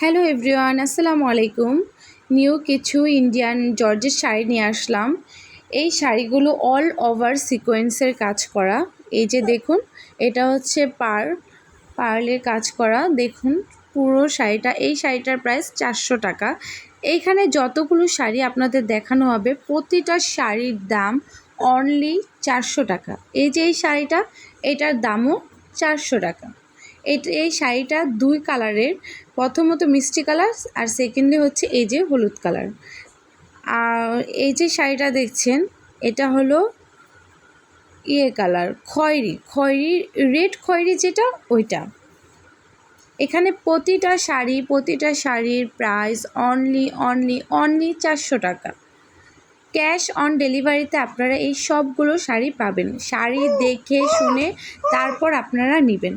Hello everyone, আসসালামু আলাইকুম। New কিছু ইন্ডিয়ান জর্জের শাড়ি নিয়ে আসলাম। এই শাড়িগুলো অল ওভার সিকোয়েন্সের কাজ করা। এই যে দেখুন, এটা হচ্ছে পার, পার্লের কাজ করা। দেখুন, পুরো শাড়িটা, এই শাড়িটার প্রাইস চারশো টাকা। এইখানে যতগুলো শাড়ি আপনাদের দেখানো হবে, প্রতিটা শাড়ির দাম অনলি চারশো টাকা। এই যে এই শাড়িটা, এটার দামও চারশো টাকা। এই এই শাড়িটা দুই কালারের। প্রথমত মিষ্টি কালার আর সেকেন্ডলি হচ্ছে এই যে হলুদ কালার। আর এই যে শাড়িটা দেখছেন, এটা হলো ইয়ে কালার, খয়েরি। খয়েরি, রেড খয়েরি যেটা, ওইটা। এখানে প্রতিটা শাড়ি, প্রতিটা শাড়ির প্রাইস অনলি অনলি অনলি চারশো টাকা। ক্যাশ অন ডেলিভারিতে আপনারা এই সবগুলো শাড়ি পাবেন। শাড়ি দেখে শুনে তারপর আপনারা নেবেন।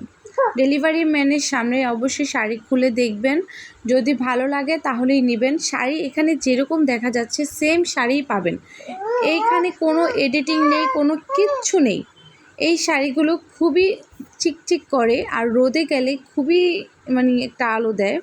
ডেলিভারি ম্যানের সামনে অবশ্যই শাড়ি খুলে দেখবেন। যদি ভালো লাগে তাহলেই নেবেন। শাড়ি এখানে যেরকম দেখা যাচ্ছে সেম শাড়িই পাবেন। এইখানে কোনো এডিটিং নেই, কোনো কিচ্ছু নেই। এই শাড়িগুলো খুবই চিকচিক করে আর রোদে গেলে খুবই মানে একটা আলো দেয়।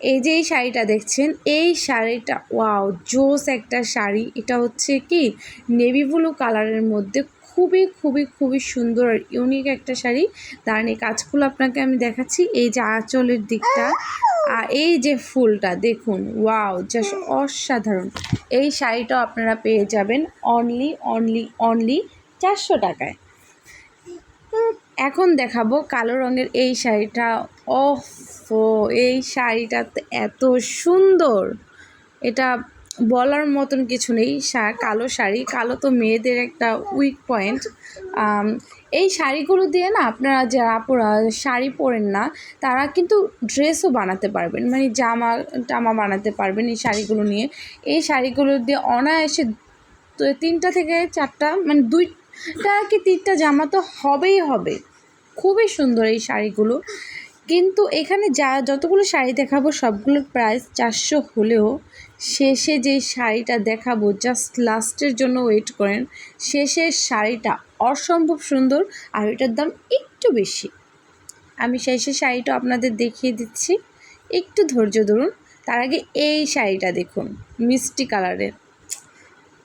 এই যে এই শাড়িটা দেখছেন, এই শাড়িটা ওয়াও জোস একটা শাড়ি। এটা হচ্ছে কি? নেভি ব্লু কালারের মধ্যে খুবই খুবই খুবই সুন্দর আর ইউনিক একটা শাড়ি। দাঁড়ান, এই কাজগুলো আপনাকে আমি দেখাচ্ছি। এই যে আঁচলের দিকটা আর এই যে ফুলটা, দেখুন ওয়াও জাস্ট অসাধারণ। এই শাড়িটাও আপনারা পেয়ে যাবেন অনলি অনলি অনলি চারশো টাকায়। এখন দেখাবো কালো রঙের এই শাড়িটা। অফ এই শাড়িটা এত সুন্দর। এটা বলার মতন কিছু নেই কালো শাড়ি। কালো তো মেয়েদের একটা উইক পয়েন্ট এই শাড়িগুলো দিয়ে না আপনারা যারা শাড়ি পরেন না, তারা কিন্তু ড্রেসও বানাতে পারবেন। মানে জামা টামা বানাতে পারবেন এই শাড়িগুলো নিয়ে। এই শাড়িগুলো দিয়ে অনায়াসে তিনটা থেকে চারটা মানে দুইটা কি তিনটা জামা তো হবেই হবে। খুবই সুন্দর এই শাড়িগুলো। কিন্তু এখানে যা, যতগুলো শাড়ি দেখাবো, সবগুলোর প্রাইস চারশো হলেও শেষে যে শাড়িটা দেখাবো জাস্ট লাস্টের জন্য ওয়েট করেন, শেষের শাড়িটা অসম্ভব সুন্দর আর এটার দাম একটু বেশি। আমি শেষের শাড়িটা আপনাদের দেখিয়ে দিচ্ছি। একটু ধৈর্য ধরুন। তার আগে এই শাড়িটা দেখুন, মিষ্টি কালারের।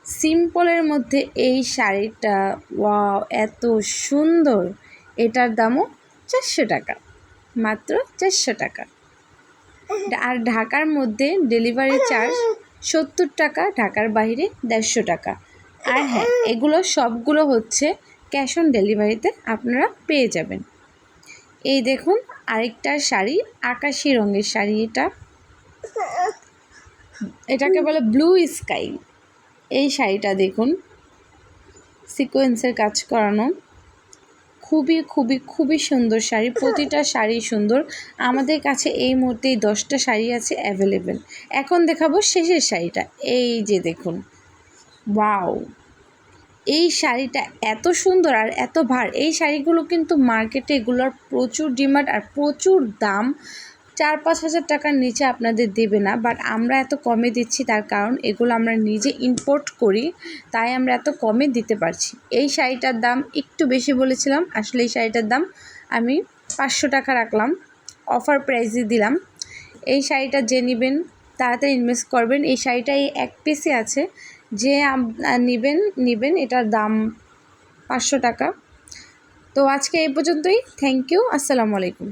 সিম্পলের মধ্যে এই শাড়িটা ওয়াও এত সুন্দর। এটার দামও চারশো টাকা। মাত্র চারশো টাকা। আর ঢাকার মধ্যে ডেলিভারি চার্জ সত্তর টাকা, ঢাকার বাইরে দেড়শো টাকা। আর হ্যাঁ এগুলো সবগুলো হচ্ছে ক্যাশ অন ডেলিভারিতে আপনারা পেয়ে যাবেন। এই দেখুন, আরেকটা শাড়ি, আকাশি রঙের শাড়ি এটা। এটাকে বলে ব্লু স্কাই এই শাড়িটা দেখুন সিকোয়েন্সের কাজ করানো। খুবই খুবই খুবই সুন্দর শাড়ি। প্রতিটা শাড়ি সুন্দর। আমাদের কাছে এই মুহূর্তে দশটা শাড়ি আছে অ্যাভেলেবেল এখন দেখাবো শেষের শাড়িটা। এই যে দেখুন। বাউ এই শাড়িটা এত সুন্দর আর এত ভার। এই শাড়িগুলো কিন্তু মার্কেটে এগুলোর প্রচুর ডিমান্ড আর প্রচুর দাম। চার পাঁচ হাজার টাকার নিচে আপনাদের দেবে না বাট আমরা এত কমে দিচ্ছি তার কারণ এগুলো আমরা নিজে ইম্পোর্ট করি, তাই আমরা এত কমে দিতে পারছি। এই শাড়িটার দাম একটু বেশি বলেছিলাম, আসলে এই শাড়িটার দাম আমি পাঁচশো টাকা রাখলাম অফার প্রাইসে দিলাম। এই শাড়িটা যে নেবেন, তাড়াতাড়ি ইনভেস্ট করবেন। এই শাড়িটা এই এক পিসে আছে, যে নেবেন নেবেন, এটার দাম পাঁচশো টাকা। তো আজকে এই পর্যন্তই থ্যাংক ইউ আসসালামু আলাইকুম।